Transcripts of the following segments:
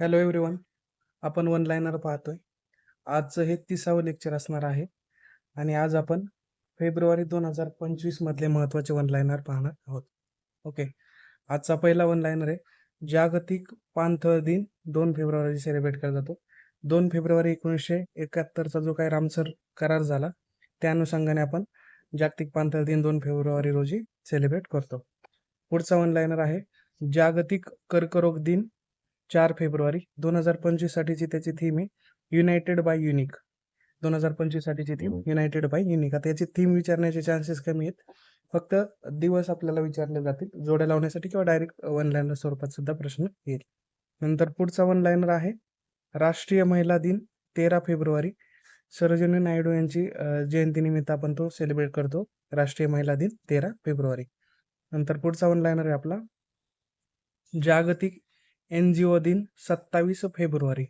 Hello everyone आपण one liner पाहतोय. आजचं हे तिसावं लेक्चर असणार आहे. आणि आज आपण फेब्रुवारी दोन हजार पंचवीसमधले महत्त्वाचे वन लायनर पाहणार आहोत. ओके आजचा पहिला वन लायनर आहे. जागतिक पाणथळ दिन दोन फेब्रुवारी सेलिब्रेट केला जातो. दोन फेब्रुवारी एकोणीसशे एकाहत्तरचा जो काही रामसर करार झाला त्या अनुषंगाने आपण जागतिक पाणथळ दिन दोन फेब्रुवारी रोजी सेलिब्रेट करतो. पुढचा वन लायनर आहे. जागतिक कर्करोग दिन चार फेब्रुवारी दोन हजार पंचवीस साठीची त्याची थीम आहे युनायटेड बाय युनिक दोन हजार पंचवीस साठीची थीम युनायटेड बाय युनिक आता याची थीम विचारण्याचे चान्सेस कमी आहेत. फक्त दिवस आपल्याला विचारले जातील जोड्या लावण्यासाठी किंवा डायरेक्ट वन लाईनर स्वरूपात सुद्धा प्रश्न येईल. नंतर पुढचा वन लाईनर आहे राष्ट्रीय महिला दिन तेरा फेब्रुवारी. सरोजिनी नायडू यांची जयंतीनिमित्त आपण तो सेलिब्रेट करतो राष्ट्रीय महिला दिन तेरा फेब्रुवारी. नंतर पुढचा वन लाईनर आहे आपला जागतिक एन जी ओ दिन सत्तावीस फेब्रुवारी.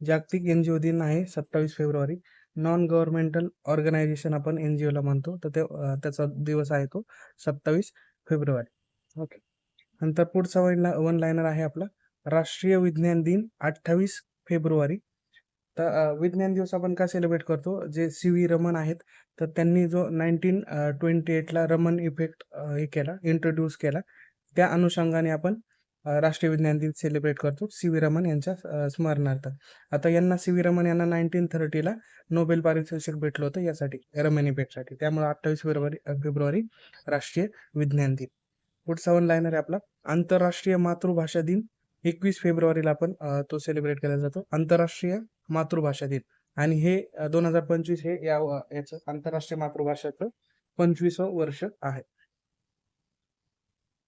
जागतिक एन जी ओ दिन आहे सत्तावीस फेब्रुवारी. नॉन गव्हर्नमेंटल ऑर्गनायझेशन आपण एन जी ओला म्हणतो. तर ते त्याचा दिवस आहे तो सत्तावीस फेब्रुवारी. ओके नंतर पुढचा वन वन लायनर आहे आपला. राष्ट्रीय विज्ञान दिन अठ्ठावीस फेब्रुवारी. तर विज्ञान दिवस आपण का सेलिब्रेट करतो? जे सी व्ही रमन आहेत तर त्यांनी जो नाईन्टीन ट्वेंटी एटला रमन इफेक्ट हे केला इंट्रोड्यूस केला त्या अनुषंगाने आपण राष्ट्रीय विज्ञान दिन सेलिब्रेट करतो. सी व्ही रमन यांच्या स्मरणार्थ. आता यांना सी व्ही रमन यांना नाईन्टीन थर्टीला नोबेल पारितोषिक भेटलं होतं यासाठी रमनी भेटसाठी. त्यामुळे अठ्ठावीस फेब्रुवारी फेब्रुवारी राष्ट्रीय विज्ञान दिन. पुढचा वन लाईनर आहे आपला आंतरराष्ट्रीय मातृभाषा दिन. एकवीस फेब्रुवारीला आपण तो सेलिब्रेट केला जातो. आंतरराष्ट्रीय मातृभाषा दिन. आणि हे दोन हजार पंचवीस हे या याचं आंतरराष्ट्रीय मातृभाषाचं पंचवीस वर्ष आहे.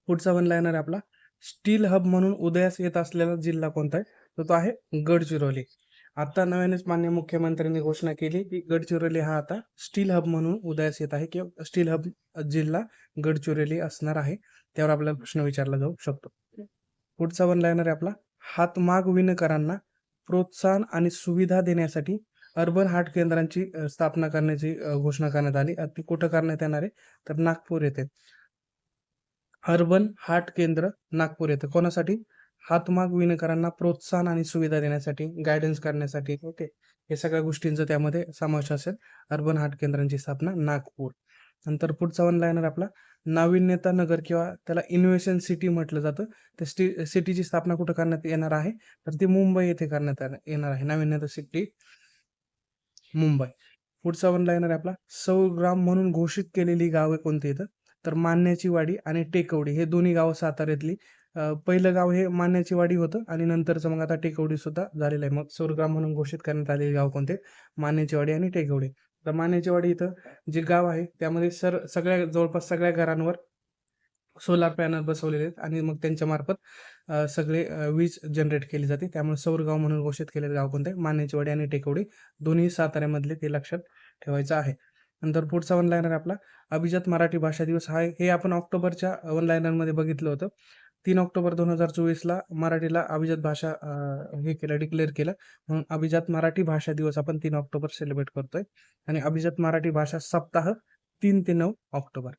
पुढचा वन लाईनर आहे आपला स्टील हब म्हणून उदयास येत असलेला जिल्हा कोणता आहे? तर तो आहे गडचिरोली. आता नव्यानेच मान्य मुख्यमंत्र्यांनी घोषणा केली की गडचिरोली हा आता स्टील हब म्हणून उदयास येत आहे किंवा स्टील हब जिल्हा गडचिरोली असणार आहे. त्यावर आपल्याला प्रश्न विचारला जाऊ शकतो. पुढचा वन लाईनर आहे आपला. हातमाग विणकरांना प्रोत्साहन आणि सुविधा देण्यासाठी अर्बन हार्ट केंद्रांची स्थापना करण्याची घोषणा करण्यात आली. ती कुठं करण्यात येणार आहे? तर नागपूर येथे. अर्बन हाट केंद्र नागपूर येतं. कोणासाठी? हातमाग विणकरांना प्रोत्साहन आणि सुविधा देण्यासाठी गायडन्स करण्यासाठी. ओके. हे सगळ्या गोष्टींचा त्यामध्ये समावेश असेल. अर्बन हाट केंद्रांची स्थापना नागपूर. नंतर पुढचा वन लायनर आपला. नाविन्यता नगर किंवा त्याला इनोव्हेशन सिटी म्हटलं जातं. ते सिटीची स्थापना कुठं करण्यात येणार आहे? तर ती मुंबई येथे करण्यात येणार- आहे. नाविन्यता सिटी मुंबई. पुढचा वन लायनर आपला. सौ ग्राम म्हणून घोषित केलेली गावे कोणती येतं तर मान्याची वाडी आणि टेकवडी हे दोन्ही गावं साताऱ्यातली. पहिलं गाव हे मान्याची वाडी होतं आणि नंतरचं मग आता टेकवडी सुद्धा झालेलं आहे. मग सौरग्राम म्हणून घोषित करण्यात आलेले गाव कोणते मान्याची वाडी आणि टेकवडी. तर मान्याची वाडी इथं जे गाव आहे त्यामध्ये सर सगळ्या जवळपास सगळ्या घरांवर सोलार पॅनल बसवलेले आहेत आणि मग त्यांच्या मार्फत सगळे वीज जनरेट केली जाते. त्यामुळे सौर गाव म्हणून घोषित केलेलं गाव कोणते मान्याची वाडी आणि टेकवडी दोन्ही साताऱ्यामधले ते लक्षात ठेवायचं आहे. नंतर पुढचा वन लायनर आपला अभिजात मराठी भाषा दिवस. हा आहे. हे आपण ऑक्टोबरच्या वन लाईनरमध्ये बघितलं होतं. तीन ऑक्टोबर दोन हजार चोवीसला मराठीला अभिजात भाषा हे केलं डिक्लेअर केलं. म्हणून अभिजात मराठी भाषा दिवस आपण तीन ऑक्टोबर सेलिब्रेट करतोय. आणि अभिजात मराठी भाषा सप्ताह तीन ते नऊ ऑक्टोबर.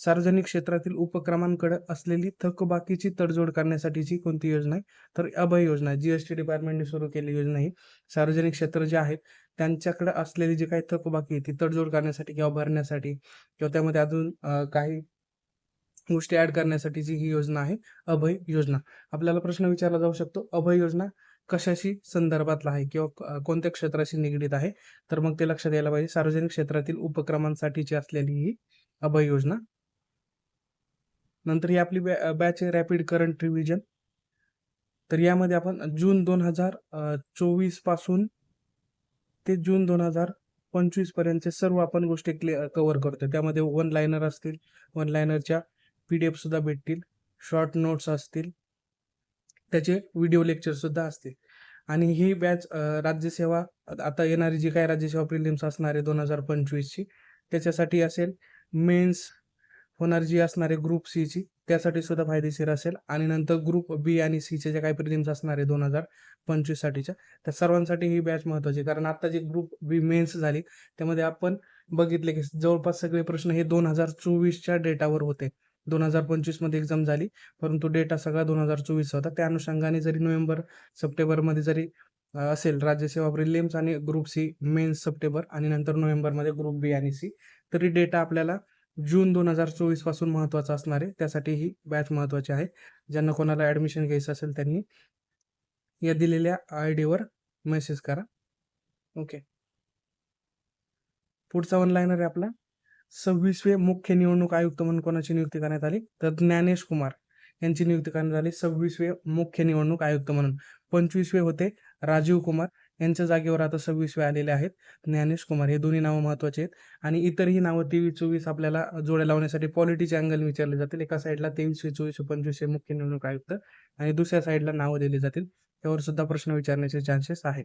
सार्वजनिक क्षेत्रातील उपक्रमांकडे असलेली थकबाकीची तडजोड करण्यासाठीची कोणती योजना आहे? तर अभय योजना जीएसटी डिपार्टमेंटने सुरू केलेली योजना ही सार्वजनिक क्षेत्र जे आहेत त्यांच्याकडे असलेली जी काही थकबाकी आहे ती तडजोड करण्यासाठी किंवा भरण्यासाठी किंवा त्यामध्ये अजून काही गोष्टी ऍड करण्यासाठीची ही योजना आहे अभय योजना. आपल्याला प्रश्न विचारला जाऊ शकतो अभय योजना कशाशी संदर्भातला आहे किंवा कोणत्या क्षेत्राशी निगडीत आहे? तर मग ते लक्षात यायला पाहिजे सार्वजनिक क्षेत्रातील उपक्रमांसाठीची असलेली ही अभय योजना. नंतर ही आपली बॅ बॅच आहे रॅपिड करंट रिव्हिजन तर यामध्ये आपण जून दोन हजार चोवीसपासून ते जून दोन हजार पंचवीसपर्यंतचे सर्व आपण गोष्टी क्लिअर कव्हर करतो त्यामध्ये वन लायनर असतील वन लायनरच्या पी डी एफसुद्धा भेटतील शॉर्ट नोट्स असतील त्याचे व्हिडिओ लेक्चरसुद्धा असतील. आणि ही बॅच राज्यसेवा आता येणारी जी काही राज्यसेवा प्रिलिम्स असणार आहे दोन हजार पंचवीसची त्याच्यासाठी असेल मेन्स होणार जी असणार आहे ग्रुप सीची त्यासाठी सुद्धा फायदेशीर असेल. आणि नंतर ग्रुप बी आणि सीचे जे काही प्रिलिम्स असणार आहे दोन हजार पंचवीस साठीच्या त्या सर्वांसाठी ही बॅच महत्वाची कारण आता जी ग्रुप बी मेन्स झाली त्यामध्ये आपण बघितले की जवळपास सगळे प्रश्न हे दोन हजार चोवीसच्या डेटावर होते. दोन हजार पंचवीसमध्ये एक्झाम झाली परंतु डेटा सगळा दोन हजार चोवीस होता. त्या अनुषंगाने जरी नोव्हेंबर सप्टेंबरमध्ये जरी असेल राज्यसेवा प्रिलिम्स आणि ग्रुप सी मेन्स सप्टेंबर आणि नंतर नोव्हेंबरमध्ये ग्रुप बी आणि सी तरी डेटा आपल्याला जून दोन हजार चोवीसपासून महत्त्वाचा असणार आहे. त्यासाठी ही बॅच महत्त्वाची आहे. ज्यांना कोणाला ॲडमिशन घ्यायचं असेल त्यांनी या दिलेल्या आय डीवर मेसेज करा. ओके पुढचा ऑनलाईनर आहे आपला. सव्वीसवे मुख्य निवडणूक आयुक्त म्हणून कोणाची नियुक्ती करण्यात आली? तर ज्ञानेश कुमार यांची नियुक्ती करण्यात आली सव्वीसवे मुख्य निवडणूक आयुक्त म्हणून. पंचवीसवे होते राजीव कुमार. यांच्या जागेवर आता सव्वीसवे आलेले आहेत. ज्ञानेश कुमार हे दोन्ही नावं महत्त्वाचे आहेत. आणि इतरही नावं तेवीस चोवीस आपल्याला जोड्या लावण्यासाठी पॉलिटीचे अँगल विचारले जातील. एका साईडला तेवीसशे चोवीसशे पंचवीसशे मुख्य निवडणूक आयुक्त आणि दुसऱ्या साईडला नावं दिली जातील. त्यावर सुद्धा प्रश्न विचारण्याचे चान्सेस आहेत.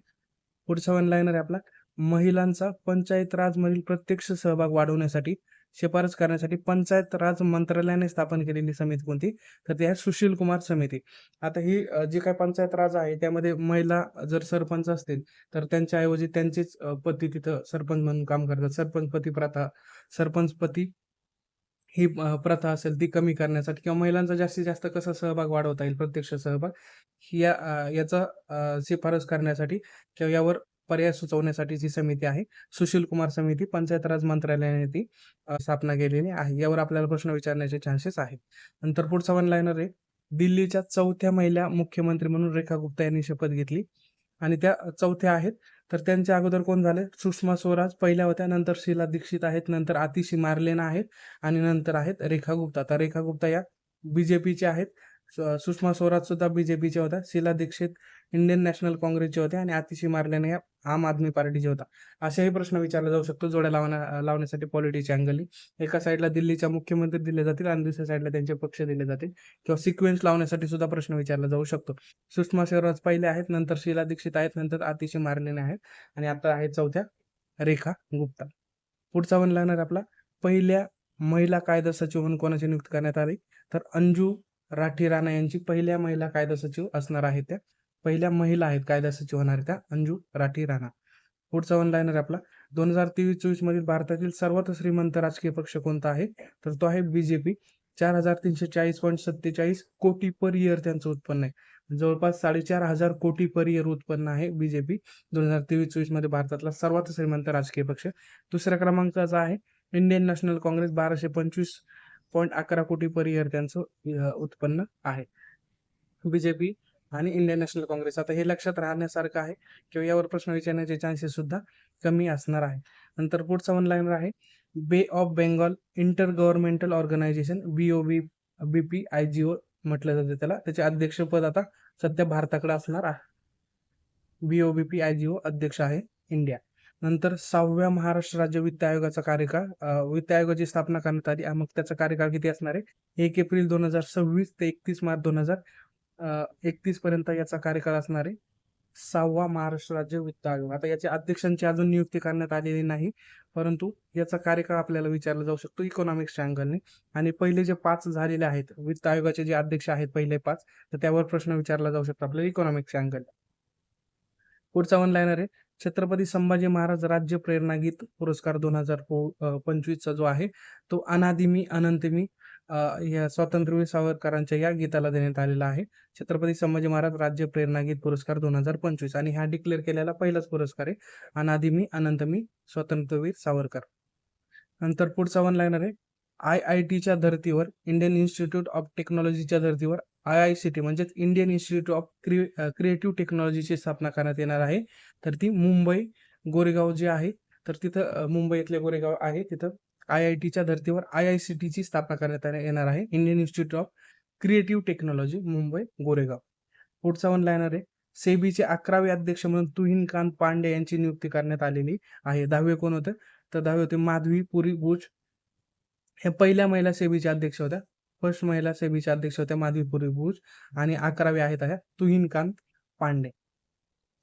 पुढचा ऑनलाईनर आहे आपला. महिलांचा पंचायत राजमधील प्रत्यक्ष सहभाग वाढवण्यासाठी शिफारस करण्यासाठी पंचायत राज मंत्रालयाने स्थापन केलेली समिती कोणती? तर ती आहे सुशील कुमार समिती. आता ही जी काय पंचायत राज आहे त्यामध्ये महिला जर सरपंच असतील तर त्यांच्याऐवजी त्यांचेच पती तिथं सरपंच म्हणून काम करतात. सरपंच पती प्रथा सरपंच पती ही प्रथा असेल ती कमी करण्यासाठी किंवा महिलांचा जास्तीत जास्त कसा सहभाग वाढवता येईल प्रत्यक्ष सहभाग या याचा शिफारस करण्यासाठी किंवा यावर पर्याय सुचवण्यासाठी जी समिती आहे सुशील कुमार समिती पंचायत राज मंत्रालयाने ती स्थापना केलेली आहे. यावर आपल्याला प्रश्न विचारण्याचे चान्सेस आहेत. नंतर पुढचा वन लायनर आहे. दिल्लीच्या चौथ्या महिला मुख्यमंत्री म्हणून रेखा गुप्ता यांनी शपथ घेतली. आणि त्या चौथ्या आहेत. तर त्यांच्या अगोदर कोण झाले? सुषमा स्वराज पहिल्या होत्या नंतर शीला दीक्षित आहेत नंतर आतिशी मार्लेना आहेत आणि नंतर आहेत रेखा गुप्ता. तर रेखा गुप्ता या बीजेपीच्या आहेत. सुषमा स्वराज सुद्धा बीजेपीच्या होत्या. शीला दीक्षित इंडियन नॅशनल काँग्रेसचे होते आणि आतिशी मारल्याने आम आदमी पार्टीचे होता. असाही प्रश्न विचारला जाऊ शकतो जोड्या लावण्या लावण्यासाठी पॉलिटिक्स अँगली एका साईडला दिल्लीच्या मुख्यमंत्री दिले जातील आणि दुसऱ्या साईडला त्यांचे पक्ष दिले जातील. किंवा सिक्वेन्स लावण्यासाठी सुद्धा प्रश्न विचारला जाऊ शकतो. सुषमा स्वराज पहिले आहेत नंतर शीला दीक्षित आहेत नंतर आतिशी मारलेले आहेत. आणि आता आहेत चौथ्या रेखा गुप्ता. पुढचा वन लागणार आपला. पहिल्या महिला कायदा सचिव म्हणून कोणाची नियुक्ती करण्यात आली? तर अंजू राठी राणा यांची पहिल्या महिला कायदा सचिव असणार आहेत त्या. पहिल्या महिला आहेत कायदा सचिव होणार त्या अंजू राठी राणा. पुढचा वन लाईनर आपला. दोन हजार तेवीस चोवीस मधील भारतातील सर्वात श्रीमंत राजकीय पक्ष कोणता आहे? तर तो आहे बीजेपी चार हजार तीनशे चाळीस पॉईंट सत्तेचाळीस कोटी पर इयर त्यांचं उत्पन्न आहे. जवळपास साडेचार हजार कोटी पर इयर उत्पन्न आहे बीजेपी दोन हजार तेवीस चोवीसमध्ये भारतातला सर्वात श्रीमंत राजकीय पक्ष. दुसऱ्या क्रमांकाचा आहे इंडियन नॅशनल काँग्रेस बाराशे पंचवीस पॉईंट अकरा कोटी पर इयर त्यांचं उत्पन्न आहे. बीजेपी आणि इंडियन नॅशनल काँग्रेस. आता हे लक्षात राहण्यासारखं आहे किंवा यावर प्रश्न विचारण्याचे चान्सेस सुद्धा कमी असणार आहे. नंतर पुढचा वन लाईनर आहे. Bay of Bengal intergovernmental organisation B O B B P I G O म्हटलं जातं त्याला. त्याचे अध्यक्षपद आता सध्या भारताकडे असणार आहे. बी O B P I G O अध्यक्ष आहे इंडिया. नंतर सहाव्या महाराष्ट्र राज्य वित्त आयोगाचा कार्यकाळ वित्त आयोगाची स्थापना करण्यात आली. मग त्याचा कार्यकाळ किती असणार आहे? एक एप्रिल दोन हजार सव्वीस ते एकतीस मार्च दोन हजार एकतीस पर्यंत याचा कार्यकाळ असणार आहे. सहावा महाराष्ट्र राज्य वित्त आयोग. आता याच्या अध्यक्षांची अजून नियुक्ती करण्यात आलेली नाही परंतु याचा कार्यकाळ आपल्याला विचारला जाऊ शकतो इकॉनॉमिक्सच्या अँगलने आणि पहिले जे पाच झालेले आहेत वित्त आयोगाचे जे अध्यक्ष आहेत पहिले पाच तर त्यावर प्रश्न विचारला जाऊ शकतो आपल्याला इकॉनॉमिक्सच्या अँगल पुढचा वन लाईनर आहे. छत्रपती संभाजी महाराज राज्य प्रेरणा गीत पुरस्कार दोन हजार पंचवीसचा जो आहे तो अनादिमी अनंतमी या स्वातंत्र्यवीर सावरकरांच्या या गीताला देण्यात आलेला आहे. छत्रपती संभाजी महाराज राज्य प्रेरणा गीत पुरस्कार दोन हजार पंचवीस आणि हा डिक्लेअर केलेला पहिलाच पुरस्कार आहे. अनादि मी अनंत मी स्वातंत्र्यवीर सावरकर. नंतर पुढचा वन लागणार आहे. आय आय टीच्या धर्तीवर इंडियन इन्स्टिट्यूट ऑफ टेक्नॉलॉजीच्या धर्तीवर आय आय सी टी म्हणजेच इंडियन इन्स्टिट्यूट ऑफ क्रिए क्रिएटिव्ह टेक्नॉलॉजीची स्थापना करण्यात येणार आहे. तर ती मुंबई गोरेगाव जे आहे तर तिथं अ, मुंबईतले गोरेगाव आहे तिथं आय आय टीच्या धर्तीवर आय आय सी टीची स्थापना करण्यात येणार आहे. Indian institute of creative technology Mumbai Goregaon. पुढचा वन लाईनर आहे. सेबीचे अकरावे अध्यक्ष म्हणून तुहिन कांत पांडे यांची नियुक्ती करण्यात आलेली आहे. दहावे कोण होते? तर दहावे होते माधवी पुरी बुच हे पहिल्या महिला सेबीच्या अध्यक्ष होत्या. फर्स्ट महिला सेबीच्या अध्यक्ष होत्या माधवी पुरी बुच आणि अकरावे आहेत ह्या तुहिन कांत पांडे.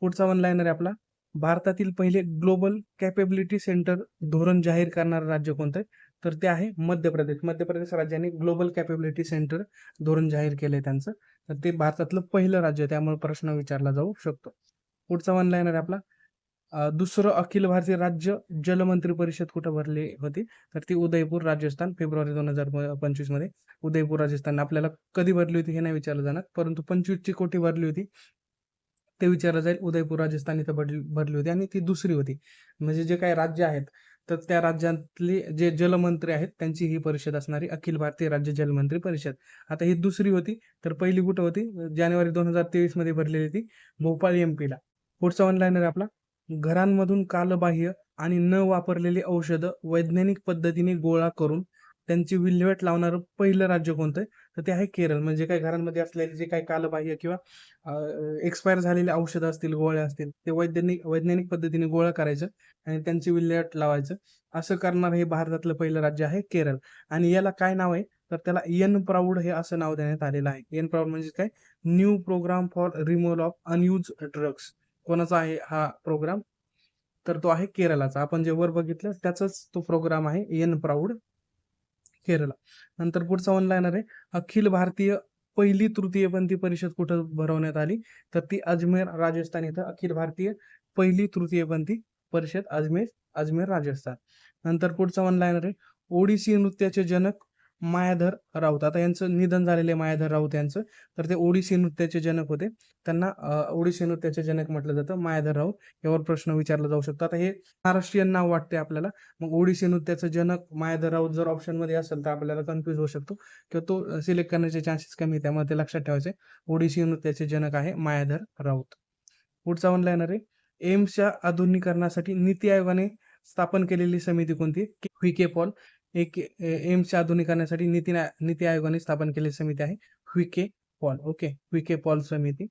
पुढचा वन लाईनर आहे आपला भारतातील पहिले ग्लोबल कॅपेबिलिटी सेंटर धोरण जाहीर करणारं राज्य कोणतं आहे? तर ते आहे मध्य प्रदेश. मध्य प्रदेश राज्याने ग्लोबल कॅपेबिलिटी सेंटर धोरण जाहीर केलं आहे त्यांचं. तर ते भारतातलं पहिलं राज्य आहे त्यामुळे प्रश्न विचारला जाऊ शकतो. पुढचा वन लाईनर आहे आपला. दुसरं अखिल भारतीय राज्य जलमंत्री परिषद कुठं भरली होती? तर ती उदयपूर राजस्थान फेब्रुवारी दोन हजार पंचवीसमध्ये उदयपूर राजस्थान आपल्याला कधी भरली होती हे नाही विचारलं जाणार परंतु पंचवीसची कोटी भरली होती. ते विचारलं जाईल. उदयपूर राजस्थान इथं भरली भरली होती आणि ती दुसरी होती. म्हणजे जे काही राज्य आहेत तर त्या राज्यातले जे जलमंत्री आहेत त्यांची ही परिषद असणारी अखिल भारतीय राज्य जलमंत्री परिषद. आता ही दुसरी होती तर पहिली कुठं होती? जानेवारी दोन हजार तेवीसमध्ये भरलेली होती भोपाळ एम पीला पुढचा ऑनलाईनर आपला. घरांमधून कालबाह्य आणि न वापरलेली औषधं वैज्ञानिक पद्धतीने गोळा करून त्यांची विल्हेवाट लावणारं पहिलं राज्य कोणतं आहे? तर ते आहे केरळ. म्हणजे काही घरांमध्ये असलेले जे काही कालबाह्य किंवा एक्सपायर झालेले औषधं असतील गोळ्या असतील ते वैज्ञानिक वैज्ञानिक पद्धतीने गोळा करायचं आणि त्यांची विल्हेवाट लावायचं. असं करणारं हे भारतातलं पहिलं राज्य आहे केरळ. आणि याला काय नाव आहे? तर त्याला एन प्राऊड हे असं नाव देण्यात आलेलं आहे. एन प्राऊड म्हणजे काय? New programme for removal of unused drugs कोणाचा आहे हा प्रोग्राम तर तो आहे केरळाचा. आपण जे वर बघितलं त्याचाच तो प्रोग्राम आहे एन प्राऊड केरला नंतर पुढचा ऑनलाईनर आहे अखिल भारतीय पहिली तृतीयपंथी परिषद कुठं भरवण्यात आली? तर ती अजमेर राजस्थान इथं अखिल भारतीय पहिली तृतीयपंथी परिषद अजमेर अजमेर राजस्थान. नंतर पुढचा ऑनलाईनर आहे ओडिसी नृत्याचे जनक मायाधर राऊत. आता यांचं निधन झालेले मायाधर राऊत यांचं. तर ते ओडिसी नृत्याचे जनक होते. त्यांना ओडिसी नृत्याचे जनक म्हटलं जातं मायाधर राऊत. यावर प्रश्न विचारला जाऊ शकतो. आता हे महाराष्ट्रीयन नाव वाटते आपल्याला. मग ओडिसी नृत्याचं जनक मायाधर राऊत जर ऑप्शनमध्ये असेल तर आपल्याला कन्फ्युज होऊ शकतो. किंवा तो सिलेक्ट करण्याचे चान्सेस कमी त्यामुळे ते लक्षात ठेवायचे ओडिसी नृत्याचे जनक आहे मायाधर राऊत. पुढचा ऑनलाईनर आहे. एम्सच्या आधुनिकरणासाठी नीती आयोगाने स्थापन केलेली समिती कोणती? V K Paul. एक एम्सच्या आधुनिकरणासाठी नीती नीती आयोगाने स्थापन केलेली समिती आहे. V K Paul. Okay. V K Paul समिती.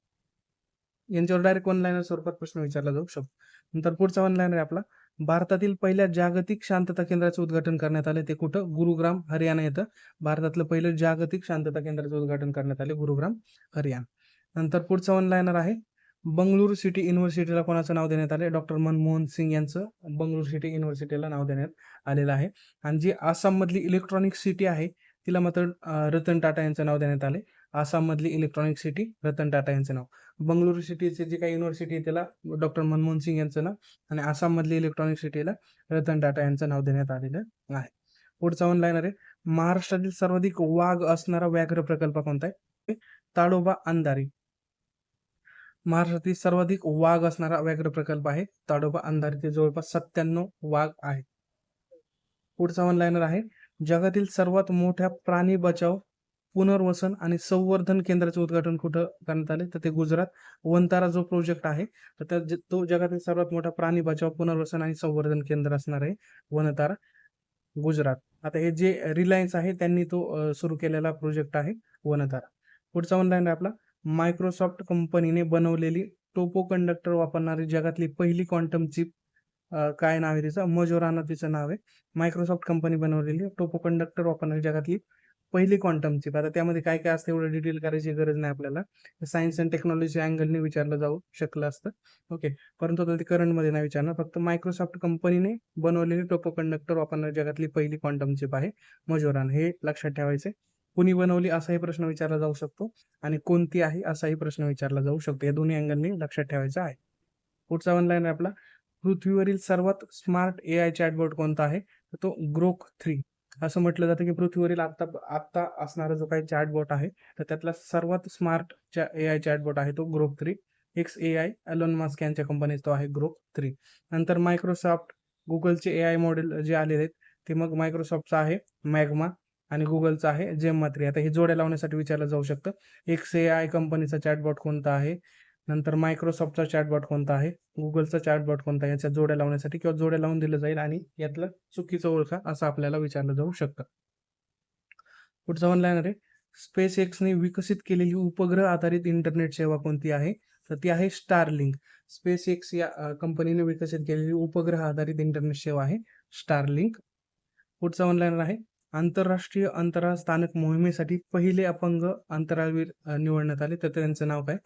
यांच्यावर डायरेक्ट ऑनलाईन स्वरूपात प्रश्न विचारला जाऊ शकतो. नंतर पुढचा ऑनलाईन आहे आपला. भारतातील पहिल्या जागतिक शांतता केंद्राचे उद्घाटन करण्यात आले. ते कुठं? गुरुग्राम हरियाणा येतं. भारतातलं पहिलं जागतिक शांतता केंद्राचं उद्घाटन करण्यात आले. गुरुग्राम हरियाणा. नंतर पुढचा ऑनलाईनर आहे. बंगळुरू सिटी युनिव्हर्सिटीला कोणाचं नाव देण्यात आले डॉक्टर मनमोहन सिंग यांचं बंगळुरू सिटी युनिव्हर्सिटीला नाव देण्यात आलेलं आहे. आणि जी आसाममधली इलेक्ट्रॉनिक सिटी आहे तिला मात्र रतन टाटा यांचं नाव देण्यात आले आसाममधली इलेक्ट्रॉनिक सिटी रतन टाटा यांचं नाव. बंगळुरू सिटीचे जे काही युनिव्हर्सिटी आहे त्याला डॉक्टर मनमोहन सिंग यांचं नाव आणि आसाममधली इलेक्ट्रॉनिक सिटीला रतन टाटा यांचं नाव देण्यात आलेलं आहे. पुढचा ऑनलाईनर आहे. महाराष्ट्रातील सर्वाधिक वाघ असणारा व्याघ्र प्रकल्प कोणता आहे? ताडोबा अंधारी. महाराष्ट्रातील सर्वाधिक वाघ असणारा व्याघ्र प्रकल्प आहे. ताडोबा अंधारी ते जवळपास सत्त्याण्णव वाघ आहेत. पुढचा ऑनलाईनर आहे. जगातील सर्वात मोठ्या प्राणी बचाव पुनर्वसन आणि संवर्धन केंद्राचे उद्घाटन कुठं करण्यात आले? तर ते गुजरात. वंतारा जो प्रोजेक्ट आहे तर त्या तो जगातील सर्वात मोठा प्राणी बचाव पुनर्वसन आणि संवर्धन केंद्र असणार आहे वनतारा गुजरात. आता हे जे रिलायन्स आहे त्यांनी तो सुरू केलेला प्रोजेक्ट आहे वनतारा. पुढचा ऑनलाईन आहे आपला. मायक्रोसॉफ्ट कंपनीने बनवलेली टोपो कंडक्टर वापरणारी जगातली पहिली क्वांटम चिप काय नाव आहे तिचं? मजोराना तिचं नाव आहे. मायक्रोसॉफ्ट कंपनी बनवलेली टोपो कंडक्टर वापरणारी जगातली पहिली क्वांटम चिप आता त्यामध्ये काय काय असतं एवढं डिटेल करायची गरज नाही आपल्याला. सायन्स अँड टेक्नॉलॉजी अँगलने विचारलं जाऊ शकलं असतं. ओके परंतु आता ते करंटमध्ये नाही विचारणार. फक्त मायक्रोसॉफ्ट कंपनीने बनवलेली टोपो कंडक्टर वापरणारी जगातली पहिली क्वांटम चिप आहे मजोरान हे लक्षात ठेवायचे कुणी बनवली असाही प्रश्न विचारला जाऊ शकतो आणि कोणती आहे असाही प्रश्न विचारला जाऊ शकतो. या दोन्ही अँगलनी लक्षात ठेवायचं आहे. पुढचा ऑनलाईन आपला. पृथ्वीवरील सर्वात स्मार्ट ए आय चॅटबोर्ड कोणता आहे? तर तो ग्रोक थ्री. असं म्हटलं जातं की पृथ्वीवरील आत्ता आत्ता असणारा जो काही चॅटबोट आहे तर त्यातला सर्वात स्मार्ट ए आय चॅटबोट आहे तो Grok three. X A I Elon Musk यांच्या कंपनीचा तो आहे ग्रोक थ्री. नंतर मायक्रोसॉफ्ट गुगलचे ए आय मॉडेल जे आलेले आहेत ते मग मायक्रोसॉफ्टचं आहे मॅगमा आणि गुगलचं आहे जेम मात्री आता हे जोड्या लावण्यासाठी विचारलं जाऊ शकतं. एक्स ए आय कंपनीचा चॅटबॉट कोणता आहे? नंतर मायक्रोसॉफ्टचा चॅटबॉट कोणता आहे? गुगलचा चॅटबॉट कोणता आहे? याच्या जोड्या लावण्यासाठी किंवा जोड्या लावून दिलं जाईल आणि यातलं चुकीचं ओळखा असं आपल्याला विचारलं जाऊ शकतं. पुढचा ऑनलाईन आहे स्पेस एक्सने विकसित केलेली उपग्रह आधारित इंटरनेट सेवा कोणती आहे? तर ती आहे स्टारलिंक स्पेस एक्स या कंपनीने विकसित केलेली उपग्रह आधारित इंटरनेट सेवा आहे स्टारलिंक पुढचा ऑनलाईन आहे आंतरराष्ट्रीय अंतराळ स्थानक मोहिमेसाठी पहिले अपंग अंतराळवीर निवडण्यात आले. तर त्यांचं नाव काय?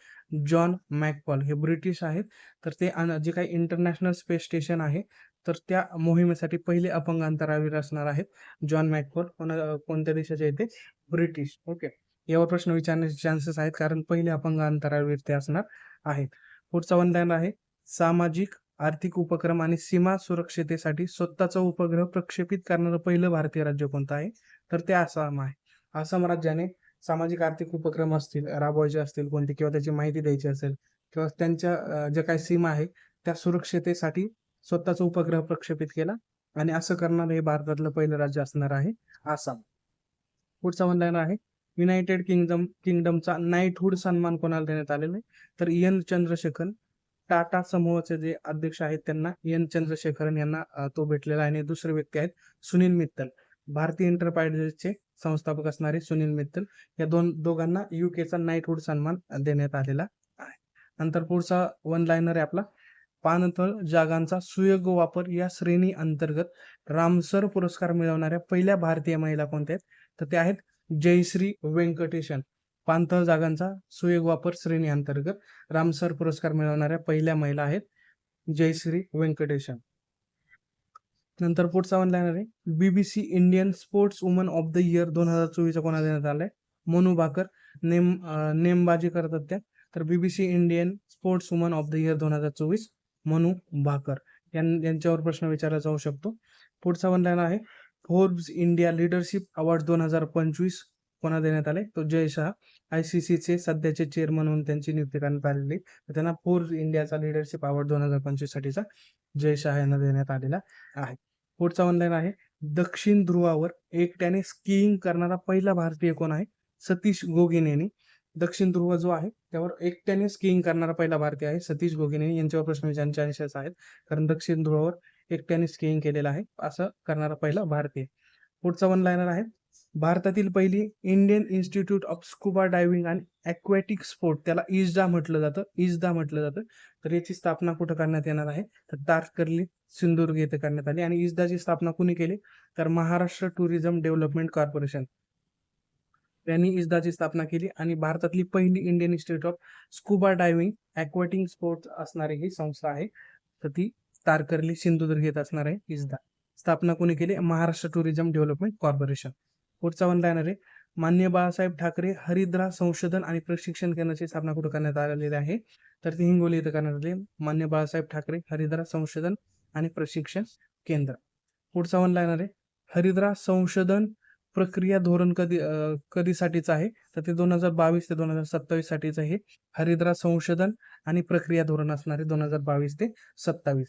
John McFall. हे ब्रिटिश आहेत. तर ते जे काही इंटरनॅशनल स्पेस स्टेशन आहे तर त्या मोहिमेसाठी पहिले अपंग अंतराळवीर असणार आहेत जॉन मॅकपॉल. कोणा कोणत्या देशाचे येते ब्रिटिश. ओके. यावर प्रश्न विचारण्याचे चान्सेस आहेत कारण पहिले अपंग अंतराळवीर ते असणार आहेत. पुढचा वंदन आहे. सामाजिक आर्थिक उपक्रम आणि सीमा सुरक्षितेसाठी स्वतःचा उपग्रह प्रक्षेपित करणारं पहिलं भारतीय राज्य कोणतं आहे? तर ते आसाम आहे. आसाम राज्याने सामाजिक आर्थिक उपक्रम असतील राबवायचे असतील कोणते किंवा त्याची माहिती द्यायची असेल किंवा त्यांच्या ज्या काही सीमा आहे त्या सुरक्षितेसाठी स्वतःचा उपग्रह प्रक्षेपित केला आणि असं करणारं हे भारतातलं पहिलं राज्य असणार आहे आसाम. पुढचा म्हणणार आहे. युनायटेड किंगडम किंगडमचा नाईटहूड सन्मान कोणाला देण्यात आलेला आहे? तर एन. चंद्रशेखर टाटा समूहाचे जे अध्यक्ष आहेत त्यांना एन. चंद्रशेखरन यांना तो भेटलेला आहे. आणि दुसरे व्यक्ती आहेत सुनील मित्तल. भारतीय एंटरप्राइजेसचे संस्थापक असणारे सुनील मित्तल. या दोन दोघांना युकेचा नाईटहूड सन्मान देण्यात आलेला आहे. नंतर पुढचा वन लाईनर आहे आपला. पाणथळ जागांचा सुयोग्य वापर या श्रेणी अंतर्गत रामसर पुरस्कार मिळवणाऱ्या पहिल्या भारतीय महिला कोणत्या आहेत? तर त्या आहेत जयश्री व्यंकटेशन पाणथळ जागांचा सुयोग वापर श्रेणी अंतर्गत रामसर पुरस्कार मिळवणाऱ्या पहिल्या महिला आहेत जयश्री व्यंकटेशन. नंतर पुढचा म्हणला येणार आहे. BBC Indian sports woman of the year दोन हजार चोवीसचा कोणा देण्यात आलाय? मोनू भाकर नेम नेमबाजी करतात त्या. तर BBC Indian sports woman of the year दोन हजार चोवीस मनू भाकर. यां- यांच्यावर प्रश्न विचारला जाऊ शकतो. पुढचा म्हणला आहे. फोर्ब्स इंडिया लिडरशिप अवॉर्ड दोन हजार पंचवीस कोणा देण्यात आले. तो जय शाह आय सी सीचे सध्याचे चेअरमन म्हणून त्यांची नियुक्ती करण्यात आलेली. त्यांना फोर इंडियाचा लिडरशिप अवॉर्ड दोन हजार पंचवीस साठीचा जय शाह यांना देण्यात आलेला आहे. पुढचा ऑनलाईन आहे. दक्षिण ध्रुवावर एकट्याने स्कीइंग करणारा पहिला भारतीय कोण आहे? सतीश गोगिन यांनी. दक्षिण ध्रुव जो आहे त्यावर एकट्याने स्कीइंग करणारा पहिला भारतीय आहे सतीश गोगिने यांच्यावर प्रश्न विचारण्याचे चान्सेस आहेत. कारण दक्षिण ध्रुवावर एकट्याने स्कीइंग केलेलं आहे असं करणारा पहिला भारतीय पुढचा वन लाईनर आहे. भारतातील पहिली Indian institute of scuba diving आणि ॲक्वॅटिक स्पोर्ट त्याला इजदा म्हटलं जातं. इजदा म्हटलं जातं. तर याची स्थापना कुठं करण्यात येणार आहे? तर तारकर्ली सिंधुदुर्ग येथे करण्यात आली आणि इजदाची स्थापना कुणी केली? तर महाराष्ट्र टुरिझम डेव्हलपमेंट कॉर्पोरेशन त्यांनी इजदाची स्थापना केली आणि भारतातली पहिली Indian institute of scuba diving aquatic sports असणारी ही संस्था आहे. तर ती तारकर्ली सिंधुदुर्ग येत असणार आहे इजदा स्थापना कोणी केली? महाराष्ट्र टुरिझम डेव्हलपमेंट कॉर्पोरेशन पुढचा वन लाईनर आहे. मान्य बाळासाहेब ठाकरे हरिद्रा संशोधन आणि प्रशिक्षण केंद्राची स्थापना कुठं करण्यात आलेली आहे? तर ती हिंगोली इथं करण्यात आली. मान्य बाळासाहेब ठाकरे हरिद्रा संशोधन आणि प्रशिक्षण केंद्र. पुढचा वन लाईनर आहे. हरिद्रा संशोधन प्रक्रिया धोरण कधी कधीसाठीचं आहे? तर ते दोन हजार बावीस ते दोन हजार सत्तावीस साठीचं आहे. हरिद्रा संशोधन आणि प्रक्रिया धोरण असणारे दोन हजार बावीस ते सत्तावीस.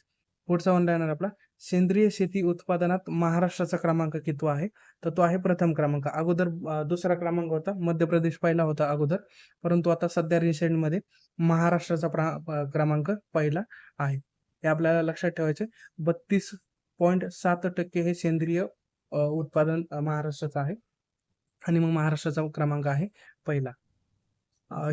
पुढचा वन लाईनर आपला. सेंद्रिय शेती उत्पादनात महाराष्ट्राचा क्रमांक कितवा आहे? तर तो आहे प्रथम क्रमांक. अगोदर दुसरा क्रमांक होता मध्य प्रदेश पहिला होता अगोदर. परंतु आता सध्या रिसेंटमध्ये महाराष्ट्राचा प्रा क्रमांक पहिला आहे. हे आपल्याला लक्षात ठेवायचे बत्तीस पॉईंट सात टक्के हे सेंद्रिय उत्पादन महाराष्ट्राचं आहे. आणि मग महाराष्ट्राचा क्रमांक आहे पहिला.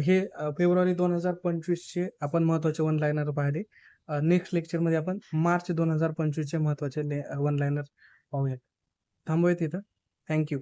हे फेब्रुवारी दोन हजार पंचवीसचे आपण महत्त्वाचे वन लायनर पाहिले. नेक्स्ट लेक्चरमध्ये आपण मार्च दोन हजार पंचवीसचे महत्त्वाचे वन लाईनर पाहूयात. थांबूया तिथं थँक्यू